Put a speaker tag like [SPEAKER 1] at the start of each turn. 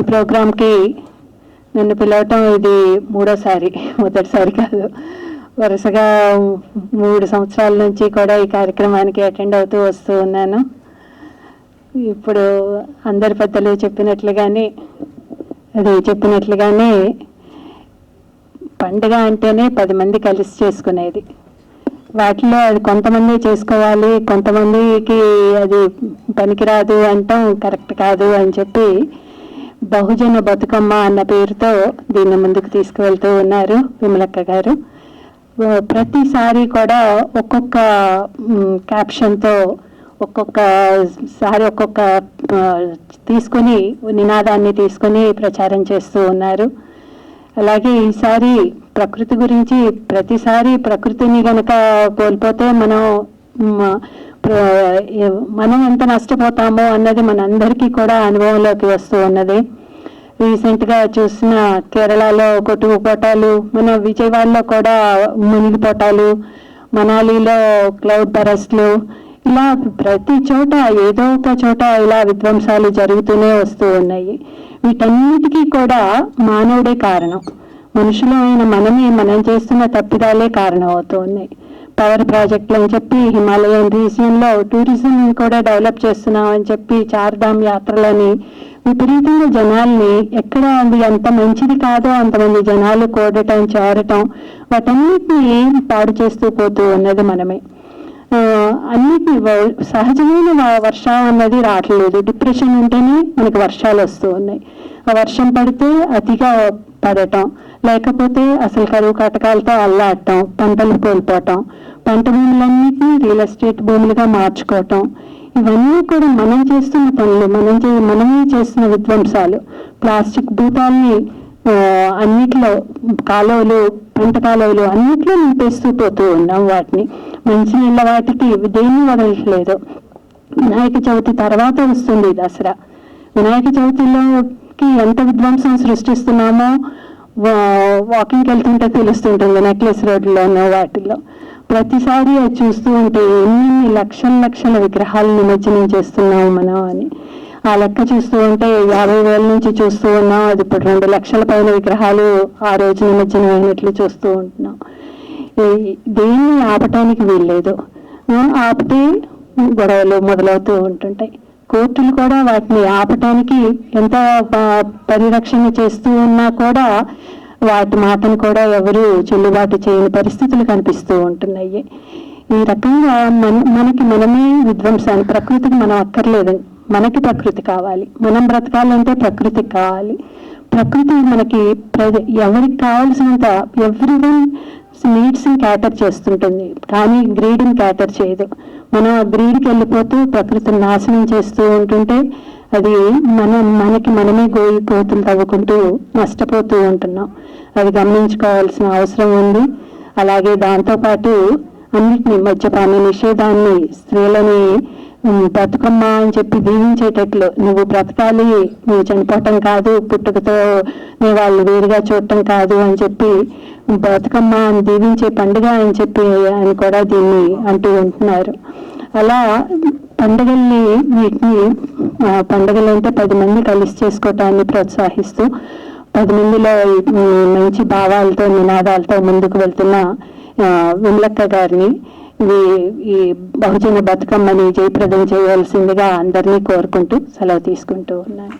[SPEAKER 1] ఈ ప్రోగ్రాంకి నన్ను పిలవటం ఇది మూడోసారి మొదటిసారి కాదు. వరుసగా మూడు సంవత్సరాల నుంచి కూడా ఈ కార్యక్రమానికి అటెండ్ అవుతూ వస్తూ ఉన్నాను. ఇప్పుడు అందరి పెద్దలు చెప్పినట్లుగానే అది చెప్పినట్లుగానే పండుగ అంటేనే పది మంది కలిసి చేసుకునేది. వాటిలో అది కొంతమంది చేసుకోవాలి కొంతమందికి అది పనికిరాదు అంటాం కరెక్ట్ కాదు అని చెప్పి బహుజన బతుకమ్మ అన్న పేరుతో దీన్ని ముందుకు తీసుకువెళ్తూ ఉన్నారు విమలక్క గారు. ప్రతిసారి కూడా ఒక్కొక్క క్యాప్షన్తో ఒక్కొక్క సారి ఒక్కొక్క తీసుకుని తీసుకొని నినాదాన్ని తీసుకొని ప్రచారం చేస్తూ ఉన్నారు. అలాగే ఈసారి ప్రకృతి గురించి ప్రతిసారి ప్రకృతిని గనక కోల్పోతే మనం మనం ఎంత నష్టపోతామో అన్నది మనందరికీ కూడా అనుభవంలోకి వస్తూ ఉన్నది. రీసెంట్గా చూసిన కేరళలో కొట్టుకుపోటాలు మన విజయవాడలో కూడా మునిగిపోటాలు మనాలిలో క్లౌడ్ బరస్ట్లు ఇలా ప్రతి చోట ఏదో ఒక చోట ఇలా విధ్వంసాలు జరుగుతూనే వస్తూ ఉన్నాయి. వీటన్నిటికీ కూడా మానవుడే కారణం. మనుషులు అయిన మనమే మనం చేస్తున్న తప్పిదాలే కారణం అవుతూ ఉన్నాయి. పవర్ ప్రాజెక్టులు అని చెప్పి హిమాలయన్ రీజియన్లో టూరిజం కూడా డెవలప్ చేస్తున్నాం అని చెప్పి చార్ధామ్ యాత్రలని విపరీతంగా జనాల్ని ఎక్కడ అది ఎంత మంచిది కాదో అంతమంది జనాలు కూడటం చేరటం వాటన్నిటిని పాడు చేస్తూ పోతూ ఉన్నది మనమే. అన్నిటి వ- సహజమైన వర్షం అన్నది రావట్లేదు. డిప్రెషన్ ఉంటేనే మనకి వర్షాలు వస్తూ ఉన్నాయి. ఆ వర్షం పడితే అతిగా పడటం లేకపోతే అసలు కరువు కటకాలతో అల్లాడటం పంటలు కోల్పోవటం పంట భూములన్నిటినీ రియల్ ఎస్టేట్ భూములుగా మార్చుకోవటం. ఇవన్నీ కూడా మనం చేస్తున్న పనులు మనం చే మనమే చేస్తున్న విధ్వంసాలు. ప్లాస్టిక్ భూతాల్ని అన్నిట్లో కాలువలు పంట కాలువలు అన్నిట్లో నింపేస్తూ పోతూ ఉన్నాం వాటిని. మంచినీళ్ళ వాటికి దేన్ని వదలట్లేదు. వినాయక చవితి తర్వాత వస్తుంది దసరా. వినాయక చవితిలోకి ఎంత విధ్వంసం సృష్టిస్తున్నామో వా- వాకింగ్కి వెళ్తుంటే తెలుస్తుంటుంది నెక్లెస్ రోడ్లోనో వాటిల్లో. ప్రతిసారి అది చూస్తూ ఉంటే ఎన్ని లక్షల లక్షల విగ్రహాలు నిమజ్జనం చేస్తున్నాము మనం అని. ఆ లెక్క చూస్తూ ఉంటే యాభై వేల నుంచి చూస్తూ ఉన్నాం అది ఇప్పుడు రెండు లక్షల పైన విగ్రహాలు ఆ రోజు నిమజ్జనం అయినట్లు చూస్తూ ఉంటున్నాం. ఈ- దేన్ని ఆపటానికి వీల్లేదు. ఆపితే గొడవలు మొదలవుతూ ఉంటుంటాయి. కోర్టులు కూడా వాటిని ఆపటానికి ఎంత పరిరక్షణ చేస్తూ ఉన్నా కూడా వాటి మాటను కూడా ఎవరు చెల్లుబాటు చేయని పరిస్థితులు కనిపిస్తూ ఉంటున్నాయి. ఈ రకంగా మన మనకి మనమే విధ్వంసాన్ని ప్రకృతికి మనం అక్కర్లేదు మనకి ప్రకృతి కావాలి. మనం బ్రతకాలంటే ప్రకృతికి కావాలి. ప్రకృతి మనకి ప్ర- ఎవరికి కావాల్సినంత ఎవ్రీ వన్ నీడ్స్ క్యాటర్ చేస్తుంటుంది. కానీ గ్రీడ్ని క్యాటర్ చేయదు. మనం ఆ గ్రీడ్కి వెళ్ళిపోతూ ప్రకృతిని నాశనం చేస్తూ ఉంటుంటే అది మనం మనకి మనమే గోయిపోతులు తవ్వుకుంటూ నష్టపోతూ ఉంటున్నాం. అది గమనించుకోవాల్సిన అవసరం ఉంది. అలాగే దాంతోపాటు అన్నిటిని మద్యపాన నిషేధాన్ని స్త్రీలని బ్రతకమ్మ బతుకమ్మ అని చెప్పి దీవించేటట్లు నువ్వు బ్రతకాలి నువ్వు చనిపోవటం కాదు పుట్టుకతో నీ వాళ్ళు వేరుగా చూడటం కాదు అని చెప్పి బతుకమ్మ అని దీవించే పండుగ అని చెప్పి అని కూడా దీన్ని అంటూ ఉంటున్నారు. అలా పండుగల్ని వీటిని పండుగలు అంటే పది మంది కలిసి చేసుకోవటాన్ని ప్రోత్సహిస్తూ పది మందిలో మంచి భావాలతో నినాదాలతో ముందుకు వెళ్తున్న విమలక్క గారిని ఇది ఈ బహుజన బతుకమ్మని జయప్రదం చేయవలసిందిగా అందరినీ కోరుకుంటూ సెలవు తీసుకుంటూ ఉన్నాను.